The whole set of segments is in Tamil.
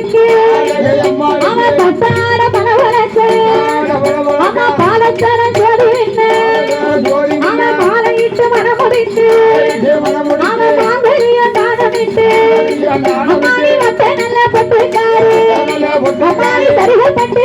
மனவனுக்கு அவன் பத்தார மனவனுக்கு அவன் பாலத்தன ஜோடி அவன் பாலையிட்டு மனம் முடித்து அவன் மாங்கலிய தானமிட்டு அம்மாடி வட்ட நல்ல பட்டுக்காரு அம்மாடி தருகப்பட்டு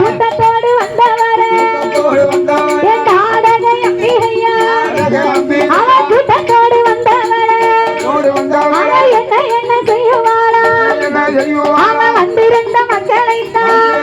கூட்டத்தோடு வந்தவர. நாடக அம்பிகையா? அவ கூட்டத்தோடு வந்தவர. அவ என்ன என்ன செய்வாளா? அவ வந்திருந்த மக்களைத்தான்.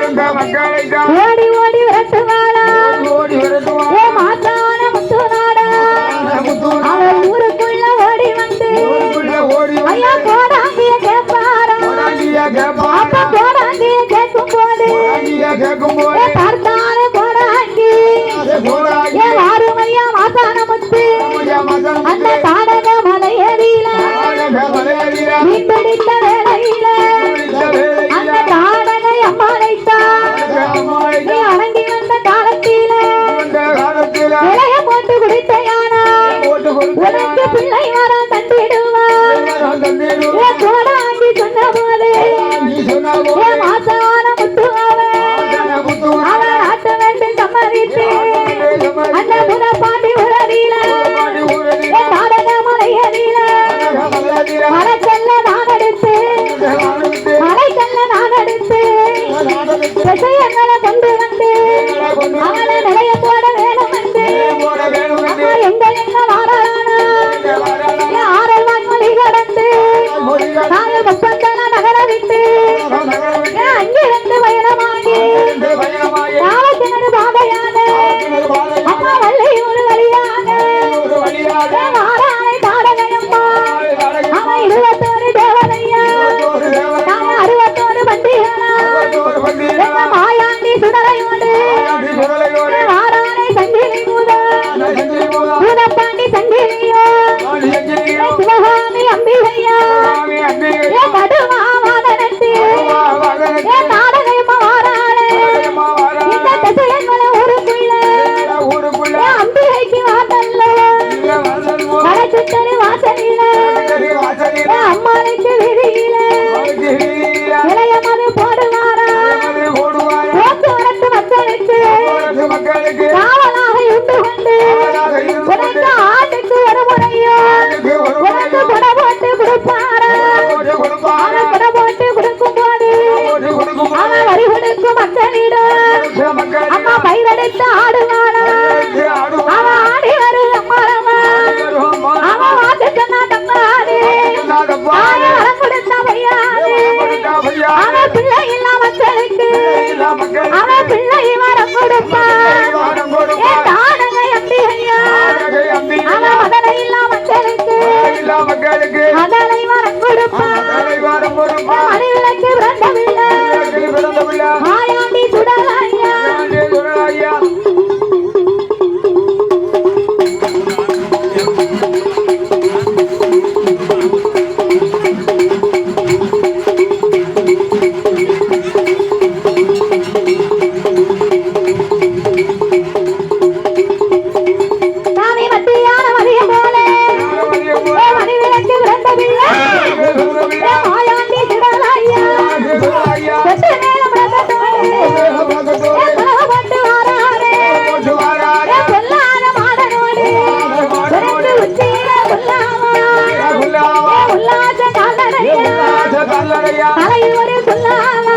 அலையூரே சொல்லாமா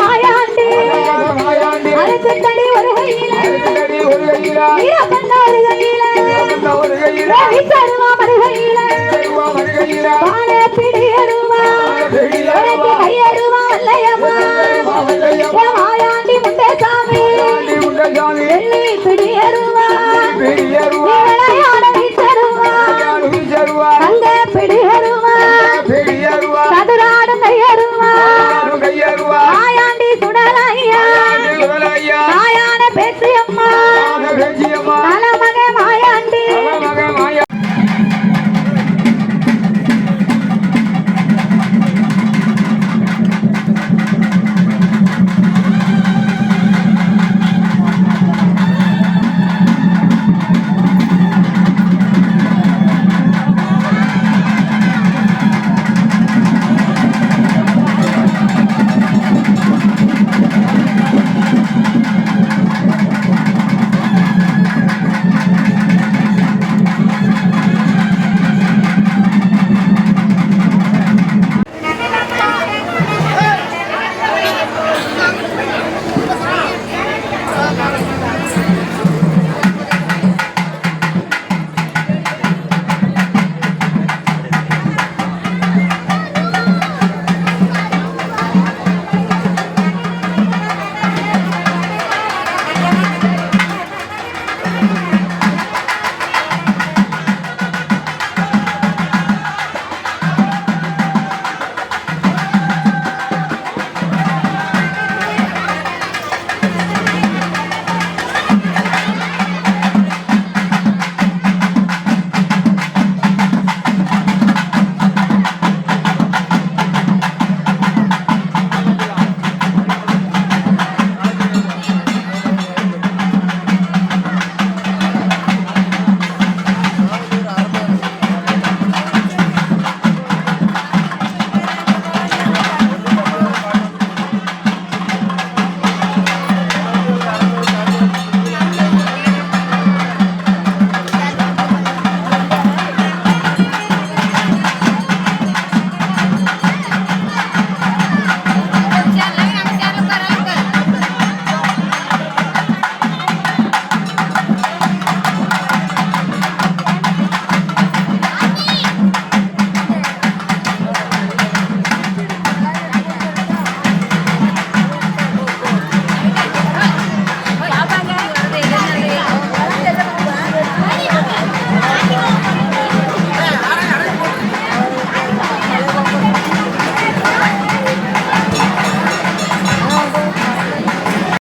மாயாண்டி. அறுத்து சாமி பிடியருவா பிடியருவா